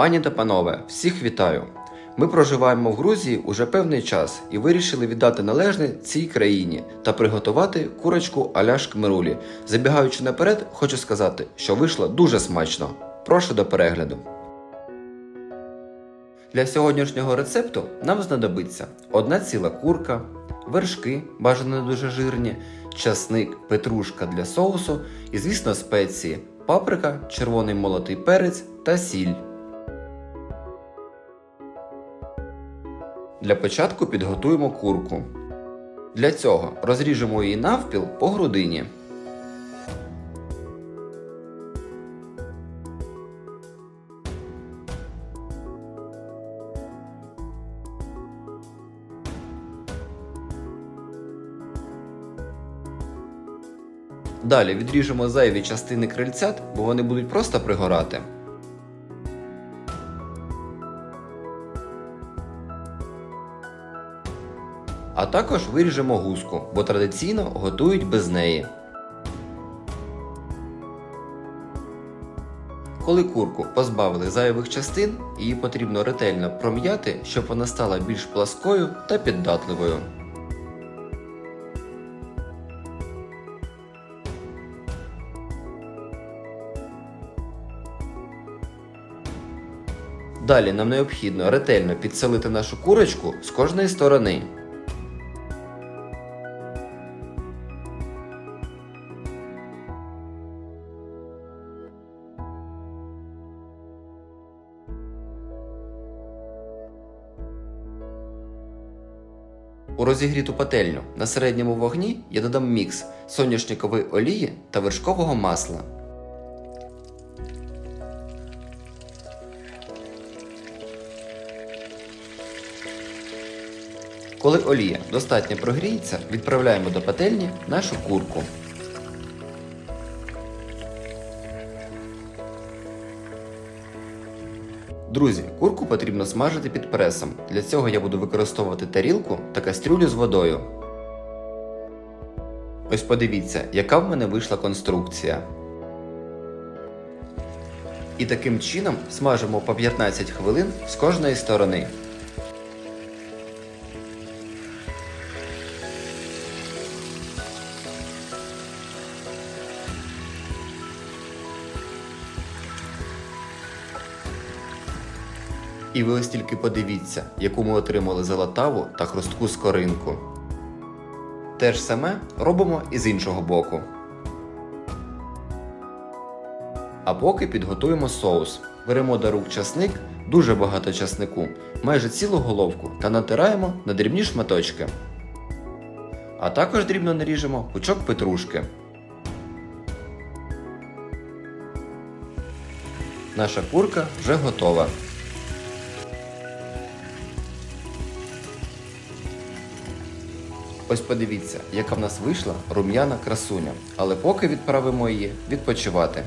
Пані та панове, всіх вітаю! Ми проживаємо в Грузії уже певний час і вирішили віддати належне цій країні та приготувати курочку аля шкмерулі. Забігаючи наперед, хочу сказати, що вийшло дуже смачно. Прошу до перегляду. Для сьогоднішнього рецепту нам знадобиться одна ціла курка, вершки, бажано не дуже жирні, часник, петрушка для соусу і, звісно, спеції, паприка, червоний молотий перець та сіль. Для початку підготуємо курку. Для цього розріжемо її навпіл по грудині. Далі відріжемо зайві частини крильцят, бо вони будуть просто пригорати. А також виріжемо гуску, бо традиційно готують без неї. Коли курку позбавили зайвих частин, її потрібно ретельно пром'яти, щоб вона стала більш пласкою та піддатливою. Далі нам необхідно ретельно підселити нашу курочку з кожної сторони. У розігріту пательню на середньому вогні я додам мікс соняшникової олії та вершкового масла. Коли олія достатньо прогріється, відправляємо до пательні нашу курку. Друзі, курку потрібно смажити під пресом. Для цього я буду використовувати тарілку та кастрюлю з водою. Ось подивіться, яка в мене вийшла конструкція. І таким чином смажимо по 15 хвилин з кожної сторони. І ви ось тільки подивіться, яку ми отримали золотаву та хрустку скоринку. Те ж саме робимо і з іншого боку. А поки підготуємо соус. Беремо до рук часник, дуже багато часнику, майже цілу головку та натираємо на дрібні шматочки. А також дрібно наріжемо пучок петрушки. Наша курка вже готова. Ось подивіться, яка в нас вийшла рум'яна красуня. Але поки відправимо її відпочивати.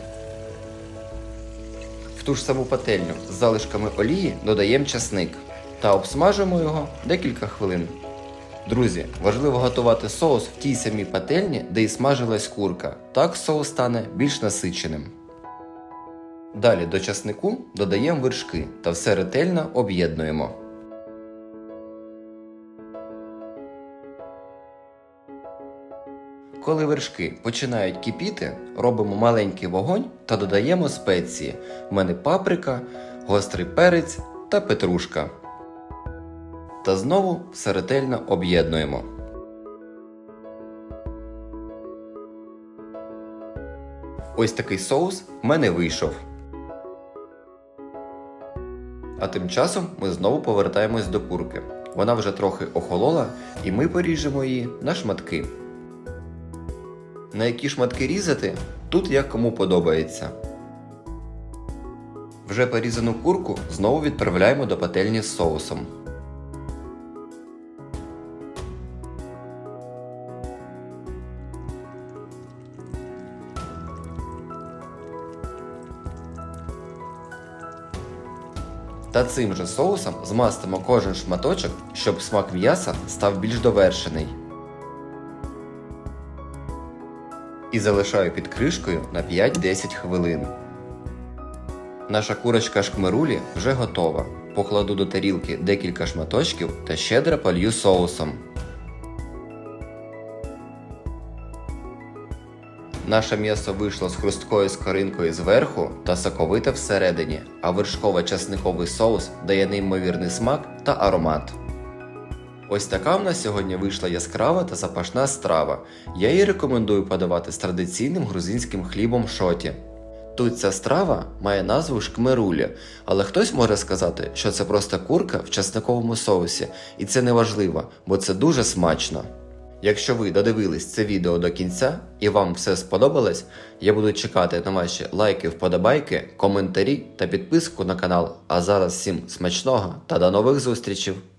В ту ж саму пательню з залишками олії додаємо часник та обсмажуємо його декілька хвилин. Друзі, важливо готувати соус в тій самій пательні, де і смажилась курка. Так соус стане більш насиченим. Далі до часнику додаємо вершки та все ретельно об'єднуємо. Коли вершки починають кипіти, робимо маленький вогонь та додаємо спеції. У мене паприка, гострий перець та петрушка. Та знову все ретельно об'єднуємо. Ось такий соус в мене вийшов. А тим часом ми знову повертаємось до курки. Вона вже трохи охолола, і ми поріжемо її на шматки. На які шматки різати, тут як кому подобається. Вже порізану курку знову відправляємо до пательні з соусом. Та цим же соусом змастимо кожен шматочок, щоб смак м'яса став більш довершений. І залишаю під кришкою на 5-10 хвилин. Наша курочка шкмерулі вже готова. Покладу до тарілки декілька шматочків та щедро полью соусом. Наше м'ясо вийшло з хрусткою скоринкою зверху та соковите всередині, а вершково-часниковий соус дає неймовірний смак та аромат. Ось така в нас сьогодні вийшла яскрава та запашна страва. Я її рекомендую подавати з традиційним грузинським хлібом шоті. Тут ця страва має назву шкмерулі, але хтось може сказати, що це просто курка в часниковому соусі, і це не важливо, бо це дуже смачно. Якщо ви додивились це відео до кінця і вам все сподобалось, я буду чекати на ваші лайки, вподобайки, коментарі та підписку на канал. А зараз всім смачного та до нових зустрічей!